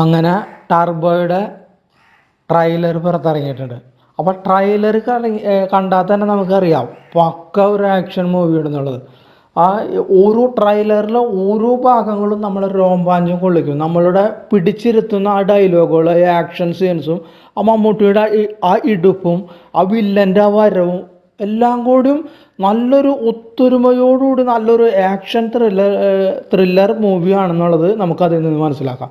അങ്ങനെ ടർബോയുടെ ട്രെയിലർ പുറത്തിറങ്ങിയിട്ടുണ്ട്. അപ്പോൾ ട്രെയിലർ കണ്ടാൽ തന്നെ നമുക്കറിയാം പക്ക ഒരു ആക്ഷൻ മൂവിയാണെന്നുള്ളത് ആ ഓരോ ട്രെയിലറിലെ ഓരോ ഭാഗങ്ങളും നമ്മൾ രോമാഞ്ചം കൊള്ളിക്കും. നമ്മളുടെ പിടിച്ചിരുത്തുന്ന ആ ഡയലോഗുകൾ ആക്ഷൻ സീൻസും ആ മമ്മൂട്ടിയുടെ ആ ഇടുപ്പും ആ വില്ലന്റെ ആ വരവും എല്ലാം കൂടിയും നല്ലൊരു ഒത്തൊരുമയോടുകൂടി നല്ലൊരു ആക്ഷൻ ത്രില്ലർ ത്രില്ലർ മൂവിയാണെന്നുള്ളത് നമുക്കതിൽ നിന്ന് മനസ്സിലാക്കാം.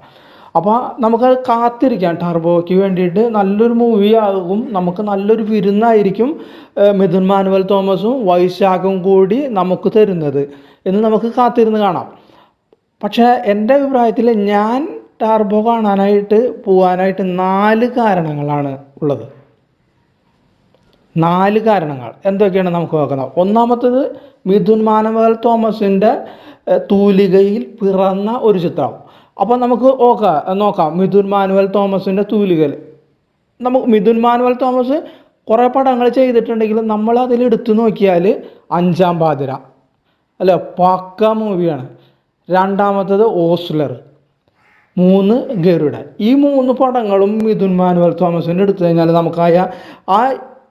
അപ്പോൾ നമുക്ക് കാത്തിരിക്കാം. ടർബോയ്ക്ക് വേണ്ടിയിട്ട് നല്ലൊരു മൂവി ആകും. നമുക്ക് നല്ലൊരു വിരുന്നായിരിക്കും മിഥുൻ മാനുവൽ തോമസും വൈശാഖും കൂടി നമുക്ക് തരുന്നത് എന്ന് നമുക്ക് കാത്തിരുന്ന് കാണാം. പക്ഷേ എന്റെ അഭിപ്രായത്തിൽ ഞാൻ ടർബോ കാണാനായിട്ട് പോകാനായിട്ട് നാല് കാരണങ്ങളാണ് ഉള്ളത്. നാല് കാരണങ്ങൾ. എന്തൊക്കെയാണ് നമുക്ക് നോക്കുന്നത് ഒന്നാമത്തത് മിഥുൻ മാനവൽ തോമസിന്റെ തൂലികയിൽ പിറന്ന ഒരു ചിത്രം. അപ്പോൾ നമുക്ക് ഓക്ക നോക്കാം. മിഥുൻ മാനുവൽ തോമസിന്റെ തൂലികൽ നമുക്ക് മിഥുൻ മാനുവൽ തോമസ് കുറേ പടങ്ങൾ ചെയ്തിട്ടുണ്ടെങ്കിലും നമ്മൾ അതിൽ എടുത്തു നോക്കിയാൽ അഞ്ചാം പാതിര. അല്ല പക്ക മൂവിയാണ്. രണ്ടാമത്തത് ഓസ്ലർ. മൂന്ന് ഗരുഡ ഈ മൂന്ന് പടങ്ങളും മിഥുൻ മാനുവൽ തോമസിന്റെ എടുത്തു കഴിഞ്ഞാൽ നമുക്കായ ആ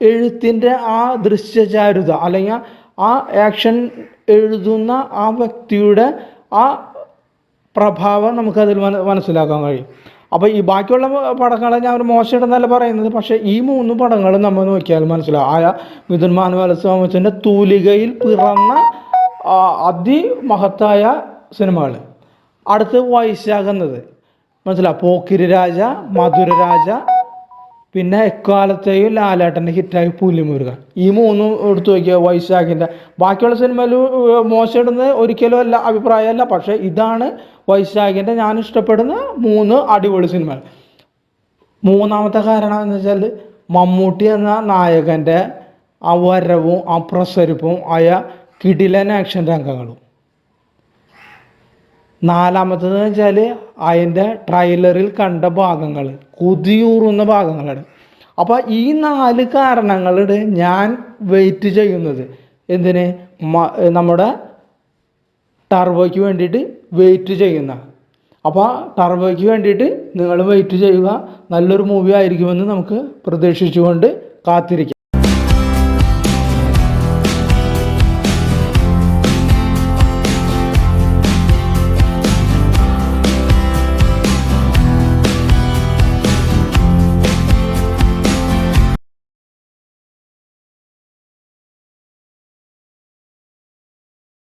എഴുത്തിന്റെ ആ ദൃശ്യചാരുത അല്ലെങ്കിൽ ആ ആക്ഷൻ എഴുതുന്ന ആ വ്യക്തിയുടെ ആ പ്രഭാവം നമുക്കതിൽ മന മനസ്സിലാക്കാൻ കഴിയും. അപ്പോൾ ഈ ബാക്കിയുള്ള പടങ്ങളെ ഞാൻ ഒരു മോശമായിട്ടെന്നല്ല പറയുന്നത്. പക്ഷേ ഈ മൂന്ന് പടങ്ങൾ നമ്മൾ നോക്കിയാൽ മനസ്സിലാവും. ആയ മിഥുൻ മാനുവൽ തോമസിന്റെ തൂലികയിൽ പിറന്ന അതിമഹത്തായ സിനിമകൾ അടുത്ത് വൈശാഖെന്നത് മനസ്സിലാവും പോക്കിരി രാജ മധുര രാജ പിന്നെ എക്കാലത്തെയും ലാലേട്ടന്റെ ഹിറ്റായി പുലിമുരുകൻ. ഈ മൂന്നും എടുത്തു നോക്കിയാൽ വൈശാഖിന്റെ ബാക്കിയുള്ള സിനിമയിൽ മോശമിടുന്നത് ഒരിക്കലും അല്ല അഭിപ്രായമല്ല. പക്ഷേ ഇതാണ് വൈശാഖിന്റെ ഞാൻ ഇഷ്ടപ്പെടുന്ന മൂന്ന് അടിപൊളി സിനിമകൾ. മൂന്നാമത്തെ കാരണം എന്ന് വെച്ചാൽ മമ്മൂട്ടി എന്ന നായകന്റെ ആ വരവും ആ പ്രസരിപ്പും ആയ കിടിലൻ ആക്ഷൻ രംഗങ്ങളും. നാലാമത്തെന്ന് വെച്ചാൽ അതിന്റെ ട്രെയിലറിൽ കണ്ട ഭാഗങ്ങൾ കുതിയൂറുന്ന ഭാഗങ്ങളാണ്. അപ്പോൾ ഈ നാല് കാരണങ്ങളുടെ ഞാൻ വെയിറ്റ് ചെയ്യുന്നത്. എന്തിന്? നമ്മുടെ ടർബോയ്ക്ക് വേണ്ടിയിട്ട് വെയിറ്റ് ചെയ്യുന്ന. അപ്പോൾ ടർബോയ്ക്ക് വേണ്ടിയിട്ട് നിങ്ങൾ വെയിറ്റ് ചെയ്യുക. നല്ലൊരു മൂവി ആയിരിക്കുമെന്ന് നമുക്ക് പ്രതീക്ഷിച്ചുകൊണ്ട് കാത്തിരിക്കാം.